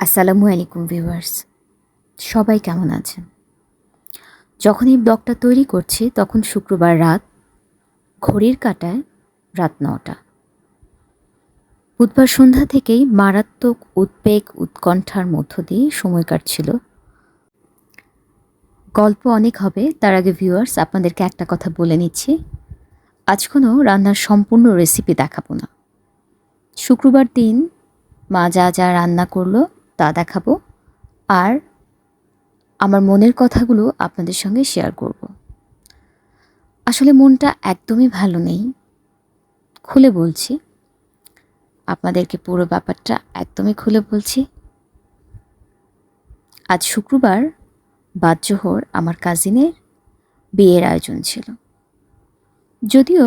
আসসালামু আলাইকুম ভিউয়ার্স। সবাই কেমন আছেন? যখন এই ব্লগটা তৈরি করছি, তখন শুক্রবার রাত, ঘড়ির কাটায় রাত নটা। বুধবার সন্ধ্যা থেকেই মারাত্মক উদ্বেগ, উৎকণ্ঠার মধ্য দিয়ে সময় কাটছিল। গল্প অনেক হবে, তার আগে ভিউয়ার্স, আপনাদেরকে একটা কথা বলে নিচ্ছি। আজ কোনো রান্নার সম্পূর্ণ রেসিপি দেখাবো না। শুক্রবার দিন মা যা যা রান্না করল তা দেখাবো আর আমার মনের কথাগুলো আপনাদের সঙ্গে শেয়ার করব। আসলে মনটা একদমই ভালো নেই। খুলে বলছি, আপনাদেরকে পুরো ব্যাপারটা একদমই খুলে বলছি। আজ শুক্রবার বাদজোহর আমার কাজিনের বিয়ের আয়োজন ছিল। যদিও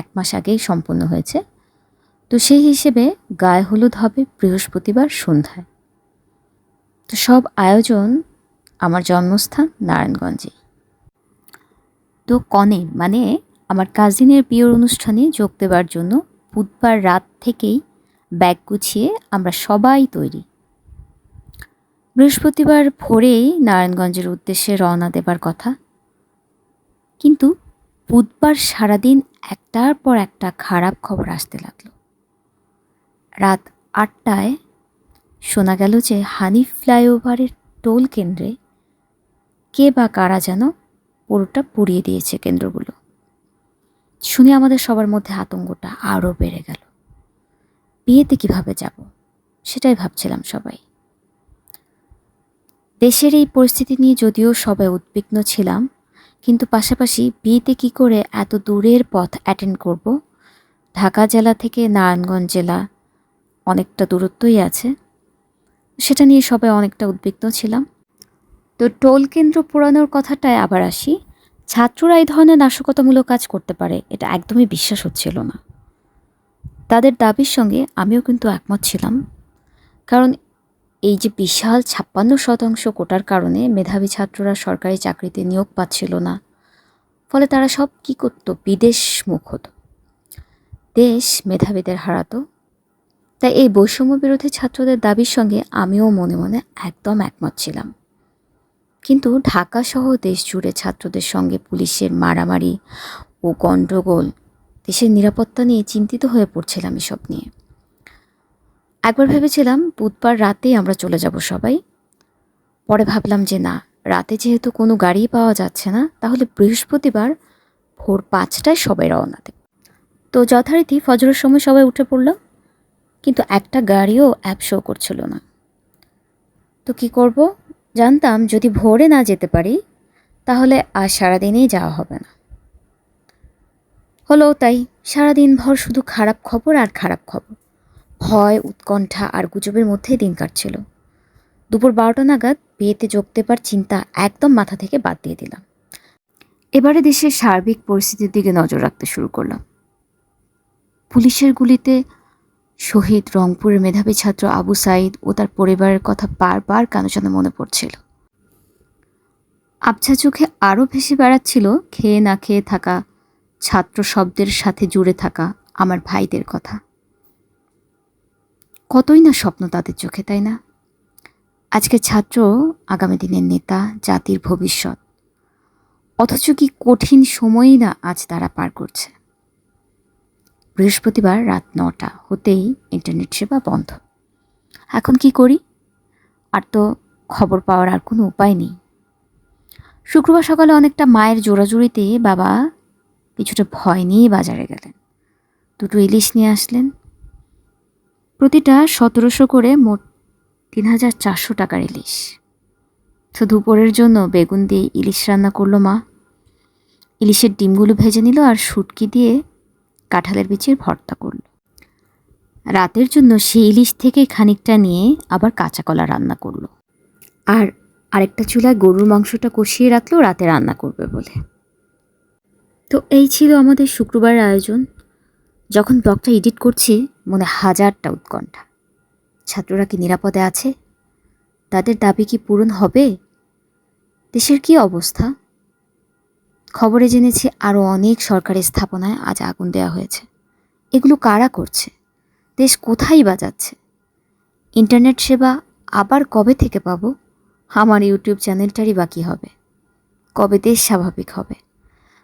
এক মাস আগেই সম্পন্ন হয়েছে, তো সেই হিসেবে গায়ে হলুদ হবে বৃহস্পতিবার সন্ধ্যায়। তো সব আয়োজন আমার জন্মস্থান নারায়ণগঞ্জে। তো কনে মানে আমার কাজিনের বিয়ের অনুষ্ঠানে যোগ দেওয়ার জন্য বুধবার রাত থেকেই ব্যাগ গুছিয়ে আমরা সবাই তৈরি। বৃহস্পতিবার ভোরেই নারায়ণগঞ্জের উদ্দেশ্যে রওনা দেবার কথা। কিন্তু বুধবার সারাদিন একটার পর একটা খারাপ খবর আসতে লাগল। রাত আটটায় শোনা গেল যে হানিফ ফ্লাইওভারের টোল কেন্দ্রে কে বা কারা যেন পুরোটা পুড়িয়ে দিয়েছে কেন্দ্রগুলো। শুনে আমাদের সবার মধ্যে আতঙ্কটা আরও বেড়ে গেল। বিয়েতে কীভাবে যাব? সেটাই ভাবছিলাম সবাই। দেশের এই পরিস্থিতি নিয়ে যদিও সবাই উদ্বিগ্ন ছিলাম, কিন্তু পাশাপাশি বিয়েতে কি করে এত দূরের পথ অ্যাটেন্ড করব? ঢাকা জেলা থেকে নারায়ণগঞ্জ জেলা অনেকটা দূরত্বই আছে। সেটা নিয়ে সবাই অনেকটা উদ্বিগ্ন ছিলাম। তো টোল কেন্দ্র পোড়ানোর কথাটায় আবার আসি। ছাত্ররা এই ধরনের নাশকতামূলক কাজ করতে পারে, এটা একদমই বিশ্বাস হচ্ছিল না। তাদের দাবির সঙ্গে আমিও কিন্তু একমত ছিলাম। কারণ এই যে বিশাল ছাপ্পান্ন শতাংশ কোটার কারণে মেধাবী ছাত্ররা সরকারি চাকরিতে নিয়োগ পাচ্ছিল না, ফলে তারা সব কী করতো? বিদেশ মুখ হতো। দেশ মেধাবীদের হারাতো তাই এই বৈষম্য বিরোধী ছাত্রদের দাবির সঙ্গে আমিও মনে মনে একদম একমত ছিলাম। কিন্তু ঢাকা সহ দেশ জুড়ে ছাত্রদের সঙ্গে পুলিশের মারামারি ও গণ্ডগোল, দেশের নিরাপত্তা নিয়ে চিন্তিত হয়ে পড়ছিলাম এসব নিয়ে। একবার ভেবেছিলাম, বুধবার রাতেই আমরা চলে যাব সবাই। পরে ভাবলাম যে না, রাতে যেহেতু কোনো গাড়ি পাওয়া যাচ্ছে না, তাহলে বৃহস্পতিবার ভোর পাঁচটায় সবাই রওনা দেব। তো যথারীতি ফজরের সময় সবাই উঠে পড়লাম কিন্তু একটা গাড়িও অ্যাপ শো করছিল না। তো কি করব? জানতাম যদি ভোরে না যেতে পারি, তাহলে আর সারাদিনেই যাওয়া হবে না। হলো তাই, সারাদিন ভর শুধু খারাপ খবর আর খারাপ খবর। ভয়, উৎকণ্ঠা আর গুজবের মধ্যেই দিন কাটছিল। দুপুর বারোটা নাগাদ বিয়েতে যোগ দেবার চিন্তা একদম মাথা থেকে বাদ দিয়ে দিলাম। এবারে দেশের সার্বিক পরিস্থিতির দিকে নজর রাখতে শুরু করলাম। পুলিশের গুলিতে শহীদ রংপুরের মেধাবী ছাত্র আবু সাইদ ও তার পরিবারের কথা বারবার কেন যেন মনে পড়ছিল। আবছা চোখে আরও ভেসে বেড়াচ্ছিল খেয়ে না খেয়ে থাকা, ছাত্র শব্দের সাথে জুড়ে থাকা আমার ভাইদের কথা। কতই না স্বপ্ন তাদের চোখে, তাই না? আজকে ছাত্র, আগামী দিনের নেতা, জাতির ভবিষ্যৎ। অথচ কি কঠিন সময়ই না আজ তারা পার করছে। বৃহস্পতিবার রাত নটা হতেই ইন্টারনেট সেবা বন্ধ। এখন কি করি? আর তো খবর পাওয়ার আর কোনো উপায় নেই। শুক্রবার সকালে অনেকটা মায়ের জোড়াজুড়িতে বাবা কিছুটা ভয় নিয়ে বাজারে গেলেন। দুটো ইলিশ নিয়ে আসলেন। প্রতিটা সতেরোশো করে মোট তিন হাজার চারশো টাকার ইলিশ। তো দুপুরের জন্য বেগুন দিয়ে ইলিশ রান্না করল মা। ইলিশের ডিমগুলো ভেজে নিল আর শুটকি দিয়ে কাঁঠালের বিচির ভর্তা করল। রাতের জন্য সেই ইলিশ থেকে খানিকটা নিয়ে আবার কাঁচা কলা রান্না করল। আর আরেকটা চুলায় গরুর মাংসটা কষিয়ে রাখল, রাতে রান্না করবে বলে। তো এই ছিল আমাদের শুক্রবারের আয়োজন। যখন ব্লগটা এডিট করছি, মনে হাজারটা উৎকণ্ঠা। ছাত্ররা কি নিরাপদে আছে? তাদের দাবি কি পূরণ হবে? দেশের কি অবস্থা? খবরে জেনেছি আরও অনেক সরকারি স্থাপনায় আজ আগুন দেওয়া হয়েছে। এগুলো কারা করছে? দেশ কোথায় বাজাচ্ছে ইন্টারনেট সেবা আবার কবে থেকে পাব? আমার ইউটিউব চ্যানেলটারই বাকি হবে? কবে দেশ স্বাভাবিক হবে?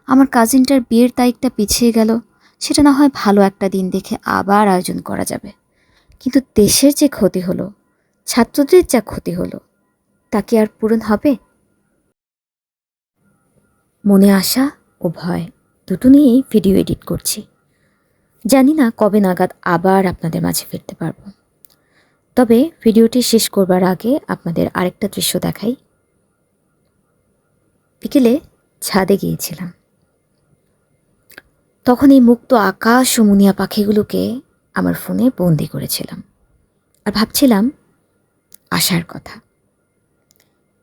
আমার কাজিনটার বিয়ের তারিখটা পিছিয়ে গেল, সেটা না হয় ভালো একটা দিন দেখে আবার আয়োজন করা যাবে। কিন্তু দেশের যে ক্ষতি হলো, ছাত্রদের যা ক্ষতি হলো, তা কি আর পূরণ হবে? মনে আশা ও ভয় দুটো নিয়েই ভিডিও এডিট করছি। জানি না কবে নাগাদ আবার আপনাদের মাঝে ফিরতে পারব। তবে ভিডিওটি শেষ করবার আগে আপনাদের আরেকটা দৃশ্য দেখাই। বিকেলে ছাদে গিয়েছিলাম। তখন এই মুক্ত আকাশ ও মুনিয়া পাখিগুলোকে আমার ফোনে বন্দি করেছিলাম। আর ভাবছিলাম আসার কথা।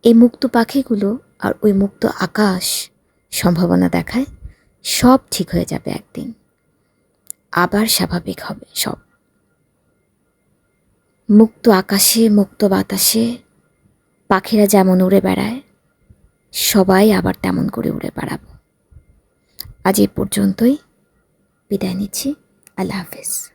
এই মুক্ত পাখিগুলো আর ওই মুক্ত আকাশ সম্ভাবনা দেখায়, সব ঠিক হয়ে যাবে একদিন। আবার স্বাভাবিক হবে সব। মুক্ত আকাশে, মুক্ত বাতাসে, পাখিরা যেমন উড়ে বেড়ায়, সবাই আবার তেমন করে উড়ে বেড়াবো। আজ এই পর্যন্তই। বিদায় নিচ্ছি। আল্লাহ হাফিজ।